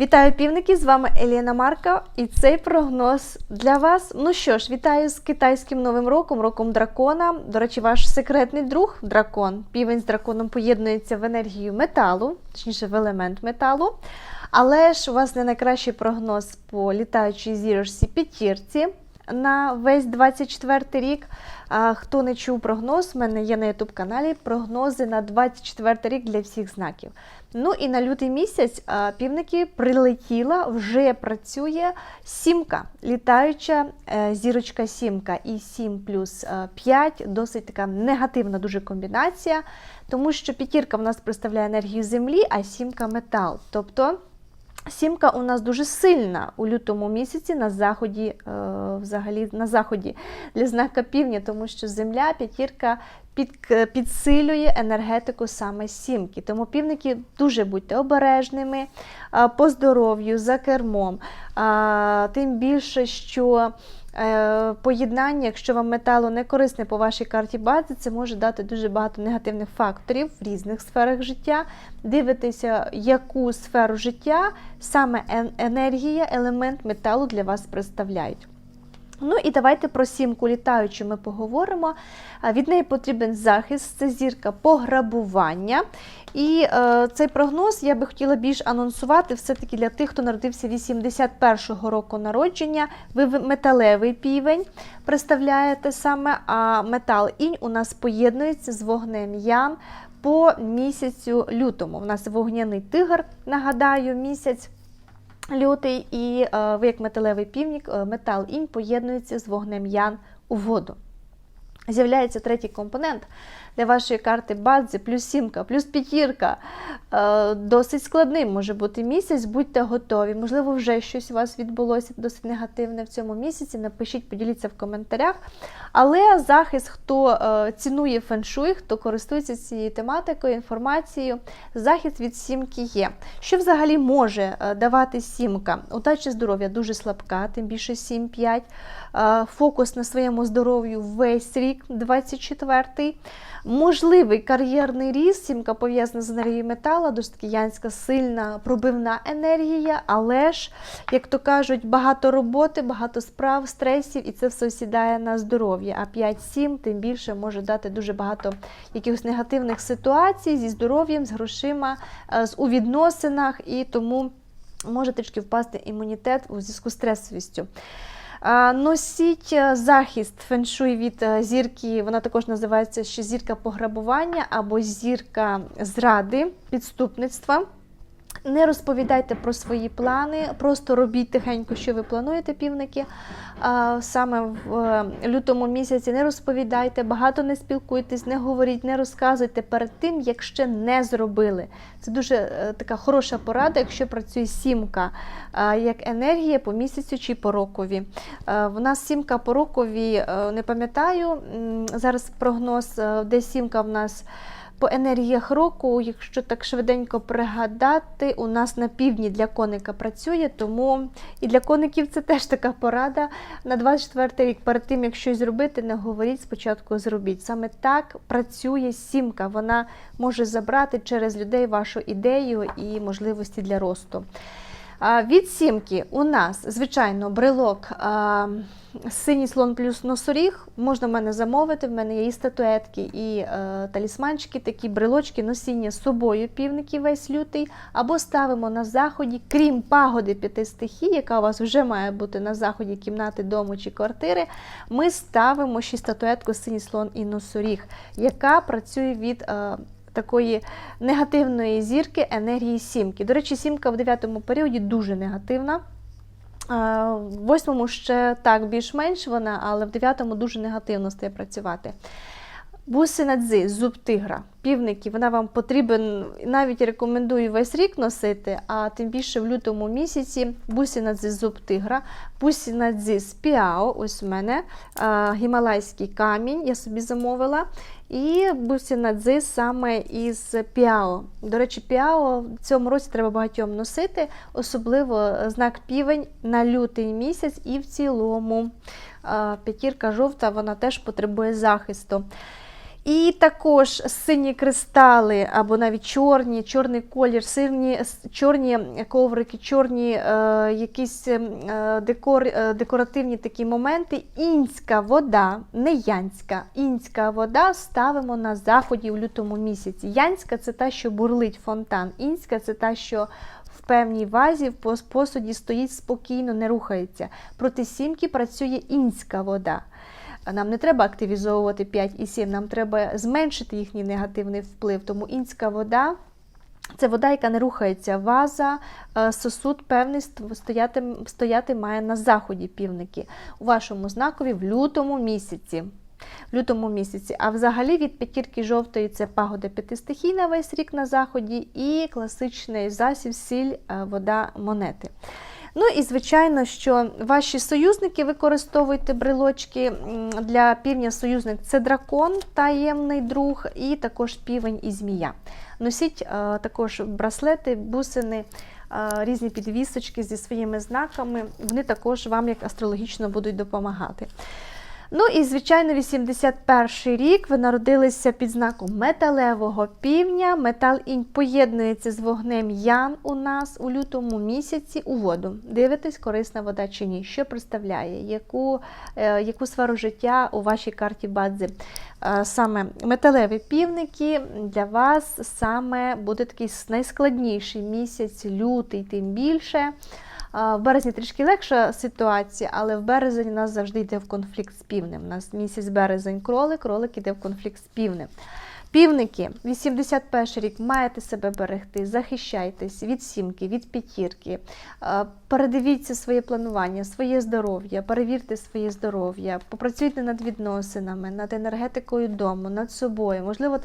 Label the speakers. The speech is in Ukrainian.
Speaker 1: Вітаю півники! З вами Еліна Марка, і цей прогноз для вас. Ну що ж, вітаю з китайським новим роком, роком дракона. До речі, ваш секретний друг дракон. Півень з драконом поєднується в енергію металу, точніше в елемент металу. Але ж у вас не найкращий прогноз по літаючій зірочці п'ятірці на весь 24 рік. А, Хто не чув прогноз, в мене є на YouTube каналі прогнози на 24 рік для всіх знаків. Ну і на лютий місяць півники прилетіла, вже працює сімка, літаюча е, зірочка сімка. І 7 плюс е, 5 досить така негативна дуже комбінація, тому що п'ятірка в нас представляє енергію землі, а сімка метал. Тобто Сімка у нас дуже сильна у лютому місяці на заході, е, взагалі на заході для знака півдня, тому що земля, п'ятірка під, підсилює енергетику саме сімки. Тому півники дуже будьте обережними е, по здоров'ю, за кермом. Е, Тим більше, що е, поєднання, якщо вам металу не корисне по вашій карті бази, це може дати дуже багато негативних факторів в різних сферах життя. Дивитеся, яку сферу життя саме енергія, елемент металу для вас представляють. Ну і давайте про сімку літаючу ми поговоримо. Від неї потрібен захист, це зірка пограбування. І е, цей прогноз я би хотіла більш анонсувати все-таки для тих, хто народився 81-го року народження. Ви металевий півень представляєте саме, а метал інь у нас поєднується з вогнем ян по місяцю лютому. У нас вогняний тигр, нагадаю, місяць. Лютий і е, ви як металевий півник, е, метал інь поєднується з вогнем ян у воду. З'являється третій компонент для вашої карти бадзи, плюс сімка, плюс п'ятірка. Е, досить складним може бути місяць, будьте готові. Можливо, вже щось у вас відбулося досить негативне в цьому місяці. Напишіть, поділіться в коментарях. Але захист, хто е, цінує феншуй, хто користується цією тематикою, інформацією, захист від сімки є. Що взагалі може е, давати сімка? Удача здоров'я дуже слабка, тим більше 7-5. Е, Фокус на своєму здоров'ю весь рік, 24-й. Можливий кар'єрний ріст, сімка пов'язана з енергією металу, досить таки янська сильна пробивна енергія, але ж, як то кажуть, багато роботи, багато справ, стресів, і це все сідає на здоров'я. А 5-7 тим більше може дати дуже багато якихось негативних ситуацій зі здоров'ям, з грошима, е, з- у відносинах, і тому може трішки впасти імунітет у зв'язку з стресовістю. Носіть е, захист феншуй від е, зірки, вона також називається ще зірка пограбування або зірка зради, підступництва. Не розповідайте про свої плани, просто робіть тихенько, що ви плануєте, півники. Саме в е, лютому місяці не розповідайте, багато не спілкуйтесь, не говоріть, не розказуйте перед тим, як ще не зробили. Це дуже е, така хороша порада, якщо працює сімка е, як енергія по місяцю чи по рокові. В нас сімка по рокові, не пам'ятаю, зараз прогноз, де сімка в нас. По енергіях року, якщо так швиденько пригадати, у нас на півдні для коника працює, тому і для коників це теж така порада. На 24 рік перед тим, як щось зробити, не говоріть, спочатку зробіть. Саме так працює сімка. Вона може забрати через людей вашу ідею і можливості для росту. Від сімки у нас, звичайно, брелок синій слон плюс носоріг. Можна в мене замовити. В мене є і статуетки, і е, талісманчики, такі брелочки, носіння з собою півники весь лютий. Або ставимо на заході, крім пагоди п'яти стихій, яка у вас вже має бути на заході кімнати, дому чи квартири. Ми ставимо ще статуетку синій слон і носоріг, яка працює від. Такої негативної зірки енергії сімки. До речі, сімка в дев'ятому періоді дуже негативна. В восьмому ще так більш-менш вона, але в дев'ятому дуже негативно стає працювати. Бусинадзи, зуб тигра, півники, вона вам потрібен, навіть рекомендую весь рік носити, а тим більше в лютому місяці бусинадзи зуб тигра, бусинадзи з піао, ось у мене гімалайський камінь, я собі замовила. І бусинадзи саме із піао. До речі, піао в цьому році треба багатьом носити, особливо знак півень на лютий місяць і в цілому. П'ятірка жовта вона теж потребує захисту. І також сині кристали, або навіть чорні, чорний колір, сині, чорні коврики, чорні е, якісь е, декор, е, декоративні такі моменти. Інська вода, не янська, інська вода ставимо на заході в лютому місяці. Янська це та, що бурлить фонтан. Інська це та, що в певній вазі в посуді стоїть спокійно, не рухається. Проти сімки працює інська вода. Нам не треба активізовувати 5 і 7, нам треба зменшити їхній негативний вплив. Тому інська вода це вода, яка не рухається. Ваза, е, сосуд певний стояти, стояти має на заході півники. У вашому знакові в лютому місяці. В лютому місяці. А взагалі від п'ятірки жовтої це пагода п'ятистихійна весь рік на заході, і класичний засіб, сіль, е, вода, монети. Ну і звичайно, що ваші союзники використовуйте брелочки для півня. Союзник це дракон, таємний друг, і також півень і змія. Носіть е, також браслети, бусини, е, різні підвісочки зі своїми знаками. Вони також вам як астрологічно будуть допомагати. Ну і, звичайно, 81 рік ви народилися під знаком металевого півня. Метал інь поєднується з вогнем Ян у нас у лютому місяці у воду. Дивитесь, корисна вода чи ні, що представляє, яку, е, яку сферу життя у вашій карті Бадзи. Е, Саме металеві півники для вас саме буде такий найскладніший місяць, лютий, тим більше. В березні трішки легша ситуація, але в березень у нас завжди йде в конфлікт з півнем. У нас місяць березень кролик, кролик іде в конфлікт з півнем. Півники, 81 рік, маєте себе берегти, захищайтесь від сімки, від п'ятірки. Передивіться своє планування, своє здоров'я, перевірте своє здоров'я, попрацюйте над відносинами, над енергетикою дому, над собою. Можливо,